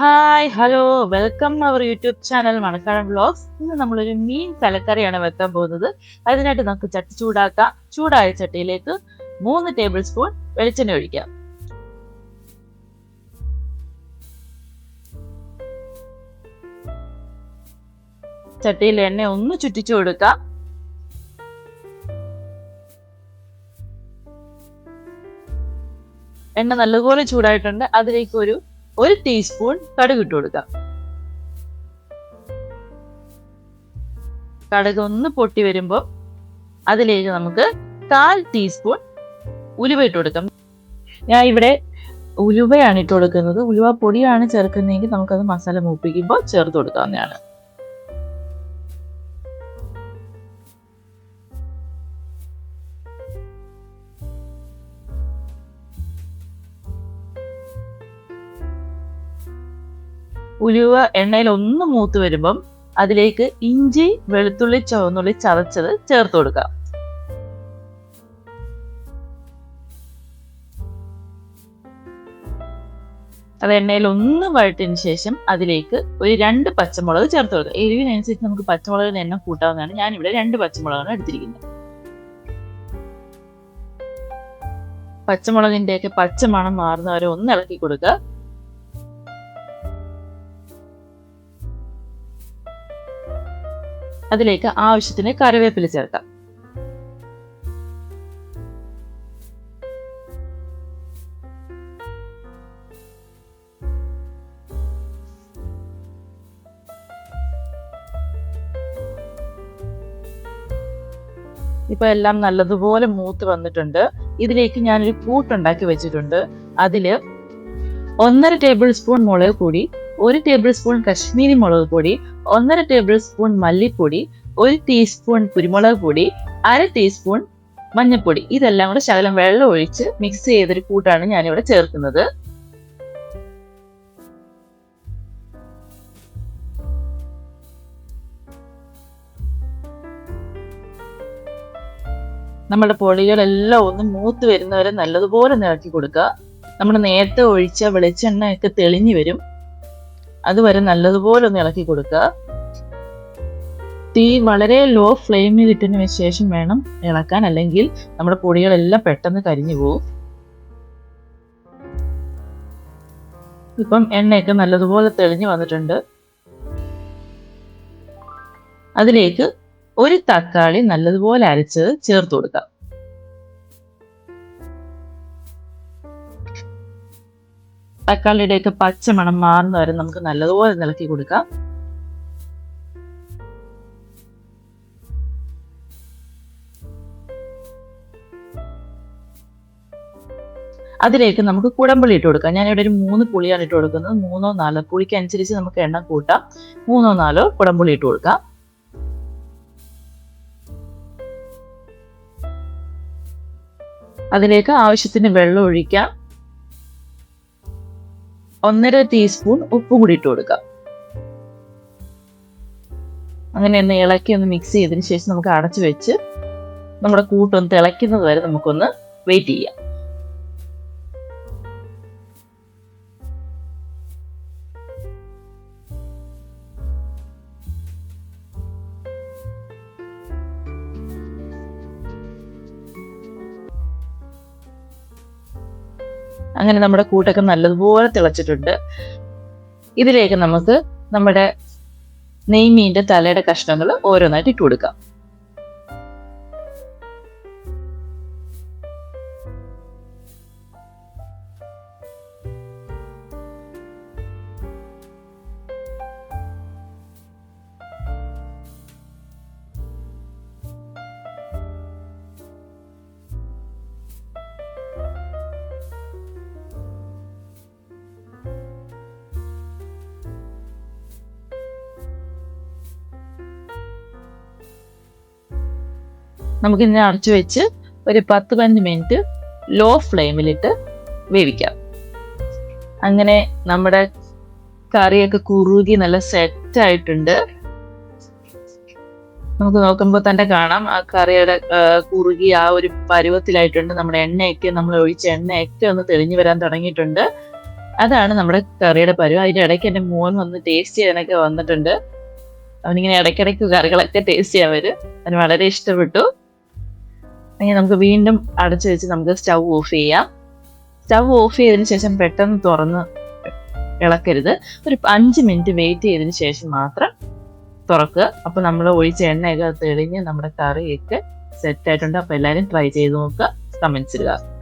Hi hello welcome our YouTube channel Manakkadan vlogs ഇന്ന് നമ്മളൊരു മീൻ തലക്കറിയാണ് വെക്കാൻ പോകുന്നത്. അതിനായിട്ട് നമുക്ക് ചട്ടി ചൂടാക്കാം. ചൂടായ ചട്ടിയിലേക്ക് മൂന്ന് ടേബിൾ സ്പൂൺ വെളിച്ചെണ്ണ ഒഴിക്കാം. ചട്ടിയിൽ എണ്ണ ഒന്ന് ചുറ്റിച്ചു കൊടുക്കാം. എണ്ണ നല്ലപോലെ ചൂടായിട്ടുണ്ട്. അതിലേക്ക് ഒരു ഒരു ടീസ്പൂൺ കടുക് ഇട്ട് കൊടുക്കുക. കടുക് ഒന്ന് പൊട്ടി വരുമ്പോൾ അതിലേക്ക് നമുക്ക് കാൽ ടീസ്പൂൺ ഉലുവ ഇട്ട് കൊടുക്കാം. ഞാൻ ഇവിടെ ഉലുവയാണ് ഇട്ട് കൊടുക്കുന്നത്. ഉലുവ പൊടിയാണ് ചേർക്കുന്നതെങ്കിൽ നമുക്കത് മസാല മൂപ്പിക്കുമ്പോൾ ചേർത്ത് കൊടുക്കാവുന്നതാണ്. ഉലുവ എണ്ണയിൽ ഒന്ന് മൂത്ത് വരുമ്പം അതിലേക്ക് ഇഞ്ചി വെളുത്തുള്ളി ചുവന്നുള്ളി ചതച്ചത് ചേർത്ത് കൊടുക്കുക. അത് എണ്ണയിൽ ഒന്ന് വഴട്ടിന് ശേഷം അതിലേക്ക് ഒരു രണ്ട് പച്ചമുളക് ചേർത്ത് കൊടുക്കുക. എരിവിനനുസരിച്ച് നമുക്ക് പച്ചമുളകിന് എണ്ണം കൂട്ടാവുന്നതാണ്. ഞാൻ ഇവിടെ രണ്ട് പച്ചമുളകാണ് എടുത്തിരിക്കുന്നത്. പച്ചമുളകിന്റെയൊക്കെ പച്ചമണം മാറുന്നവരെ ഒന്ന് ഇളക്കി കൊടുക്കുക. അതിലേക്ക് ആവശ്യത്തിന് കറിവേപ്പില ചേർക്കാം. ഇപ്പൊ എല്ലാം നല്ലതുപോലെ മൂത്ത് വന്നിട്ടുണ്ട്. ഇതിലേക്ക് ഞാനൊരു കൂട്ടുണ്ടാക്കി വെച്ചിട്ടുണ്ട്. അതിൽ ഒന്നര ടേബിൾ സ്പൂൺ മുളക് പൊടി ഒരു ടേബിൾ സ്പൂൺ കശ്മീരി മുളക് പൊടി ഒന്നര ടേബിൾ സ്പൂൺ മല്ലിപ്പൊടി ഒരു ടീസ്പൂൺ കുരുമുളക് പൊടി അര ടീസ്പൂൺ മഞ്ഞൾപ്പൊടി ഇതെല്ലാം കൂടെ ശകലം വെള്ളം ഒഴിച്ച് മിക്സ് ചെയ്തൊരു കൂട്ടാണ് ഞാനിവിടെ ചേർക്കുന്നത്. നമ്മുടെ പൊടികളെല്ലാം ഒന്ന് മൂത്ത് വരുന്നവരെ നല്ലതുപോലെ നിറക്കി കൊടുക്കുക. നമ്മൾ നേരത്തെ ഒഴിച്ച വെളിച്ചെണ്ണയൊക്കെ തെളിഞ്ഞു വരും. അതുവരെ നല്ലതുപോലെ ഒന്ന് ഇളക്കി കൊടുക്കുക. തീ വളരെ ലോ ഫ്ലെയിമിൽ ഇട്ടതിന് ശേഷം വേണം ഇളക്കാൻ. അല്ലെങ്കിൽ നമ്മുടെ പൊടികളെല്ലാം പെട്ടെന്ന് കരിഞ്ഞു പോകും ഇപ്പം എണ്ണയൊക്കെ നല്ലതുപോലെ തെളിഞ്ഞു വന്നിട്ടുണ്ട്. അതിലേക്ക് ഒരു തക്കാളി നല്ലതുപോലെ അരച്ചത് ചേർത്ത് കൊടുക്കാം. തക്കാളിയുടെയൊക്കെ പച്ചമണം മാറുന്ന വരെ നമുക്ക് നല്ലതുപോലെ നിലക്കി കൊടുക്കാം. അതിലേക്ക് നമുക്ക് കുടമ്പുളി ഇട്ട് കൊടുക്കാം. ഞാനിവിടെ ഒരു മൂന്ന് പുളിയാണ് ഇട്ട് കൊടുക്കുന്നത്. മൂന്നോ നാലോ പുളിക്ക് അനുസരിച്ച് നമുക്ക് എണ്ണം കൂട്ടാം. മൂന്നോ നാലോ കുടമ്പുളി ഇട്ട് കൊടുക്കാം. അതിലേക്ക് ആവശ്യത്തിന് വെള്ളം ഒഴിക്കാം. ഒന്നര ടീസ്പൂൺ ഉപ്പ് കൂടി ഇട്ട് കൊടുക്കാം. അങ്ങനെ ഒന്ന് ഇളക്കി ഒന്ന് മിക്സ് ചെയ്തതിന് ശേഷം നമുക്ക് അടച്ചു വെച്ച് നമ്മുടെ കൂട്ടൊന്ന് തിളയ്ക്കുന്നത് വരെ നമുക്കൊന്ന് വെയിറ്റ് ചെയ്യാം. അങ്ങനെ നമ്മുടെ കൂട്ടൊക്കെ നല്ലതുപോലെ തിളച്ചിട്ടുണ്ട്. ഇതിലേക്ക് നമുക്ക് നമ്മുടെ നെയ്മീന്റെ തലയുടെ കഷ്ണങ്ങൾ ഓരോന്നായിട്ട് ഇട്ട് കൊടുക്കാം നമുക്ക് ഇതിനെ അടച്ചു വെച്ച് ഒരു പത്ത് പതിനഞ്ച് മിനിറ്റ് ലോ ഫ്ലെയിമിലിട്ട് വേവിക്കാം. അങ്ങനെ നമ്മുടെ കറിയൊക്കെ കുറുകി നല്ല സെറ്റ് ആയിട്ടുണ്ട്. നമുക്ക് നോക്കുമ്പോൾ തന്നെ കാണാം ആ കറിയുടെ കുറുകി ആ ഒരു പരുവത്തിലായിട്ടുണ്ട്. നമ്മുടെ എണ്ണയൊക്കെ നമ്മൾ ഒഴിച്ച് എണ്ണയൊക്കെ ഒന്ന് തെളിഞ്ഞു വരാൻ തുടങ്ങിയിട്ടുണ്ട്. അതാണ് നമ്മുടെ കറിയുടെ പരുവം. അതിന്റെ ഇടയ്ക്ക് എന്റെ മോൻ വന്ന് ടേസ്റ്റ് ചെയ്യാനൊക്കെ വന്നിട്ടുണ്ട്. അവനിങ്ങനെ ഇടയ്ക്കിടയ്ക്ക് കറികളൊക്കെ ടേസ്റ്റ് ചെയ്യാൻ വരും. അവന് വളരെ ഇഷ്ടപ്പെട്ടു. അങ്ങനെ നമുക്ക് വീണ്ടും അടച്ചു വെച്ച് നമുക്ക് സ്റ്റൗ ഓഫ് ചെയ്യാം. സ്റ്റൗ ഓഫ് ചെയ്തതിന് ശേഷം പെട്ടെന്ന് തുറന്ന് ഇളക്കരുത്. ഒരു അഞ്ച് മിനിറ്റ് വെയിറ്റ് ചെയ്തതിന് ശേഷം മാത്രം തുറക്കുക. അപ്പോൾ നമ്മൾ ഒഴിച്ച എണ്ണയൊക്കെ തെളിഞ്ഞ് നമ്മുടെ കറിയൊക്കെ സെറ്റ് ആയിട്ടുണ്ട്. അപ്പോൾ എല്ലാവരും ട്രൈ ചെയ്ത് നോക്കുക. കമൻസ് ഇടുക.